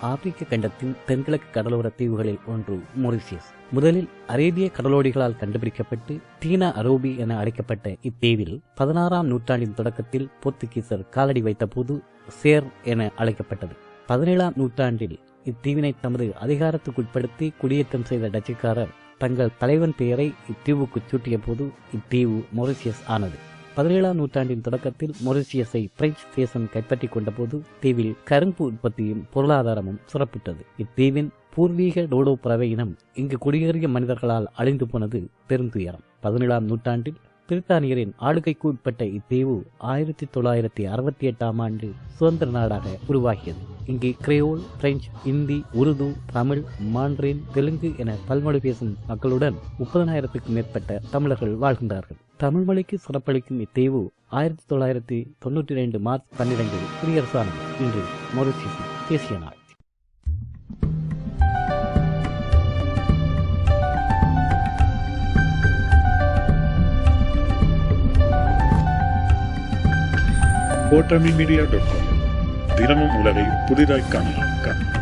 ஆப்பிரிக்க கண்டத்தின் தென்கிழக்கு கடலோர தீவுகளில் ஒன்று மொரிசியஸ் முதலில் அரேபிய கடலோடிகளால் கண்டுபிடிக்கப்பட்டு தீனா அரோபி என அழைக்கப்பட்ட இத்தீவில் பதினாறாம் நூற்றாண்டின் தொடக்கத்தில் போர்த்துகீசர் காலடி வைத்தபோது சேர் என அழைக்கப்பட்டது. பதினேழாம் நூற்றாண்டில் இத்தீவினை தமது அதிகாரத்துக்குட்படுத்தி குடியேற்றம் செய்த டச்சுக்காரர் தங்கள் தலைவன் பெயரை இத்தீவுக்கு சூட்டிய போது இத்தீவு மொரிசியஸ் ஆனது. பதினேழாம் நூற்றாண்டின் தொடக்கத்தில் மொரிஷியஸை பிரெஞ்சு தேசம் கைப்பற்றிக் கொண்டபோது தீவில் கரும்பு உற்பத்தியும் பொருளாதாரமும் சிறப்பிட்டது இத்தீவின் பூர்வீக டோடோ பறவை இனம் இங்கு குடியேறிய மனிதர்களால் அழிந்து போனது பெருந்துயரம் பதினேழாம் நூற்றாண்டில் பிரித்தானியரின் ஆளுகைக்கு உட்பட்ட இத்தீவு ஆயிரத்தி தொள்ளாயிரத்தி அறுபத்தி எட்டாம் ஆண்டு சுதந்திர நாடாக உருவாகியது. இங்கு Creole French Hindi Urdu Tamil Mandarin Telugu என பல்மொழி பேசும் மக்களுடன் முப்பதனாயிரத்துக்கும் மேற்பட்ட தமிழர்கள் வாழ்கின்றார்கள். தமிழ் மொழிக்கு சிறப்பளிக்கும் இத்தீவு ஆயிரத்தி தொள்ளாயிரத்தி தொண்ணூற்றி ரெண்டு மார்ச் பன்னிரண்டில் குடியரசான இன்று மொரிசியஸ் தேசிய நாள். கோட்டமி மீடியா டாட் காம் தினமும் உலகை புதிதாய் காணலாம்.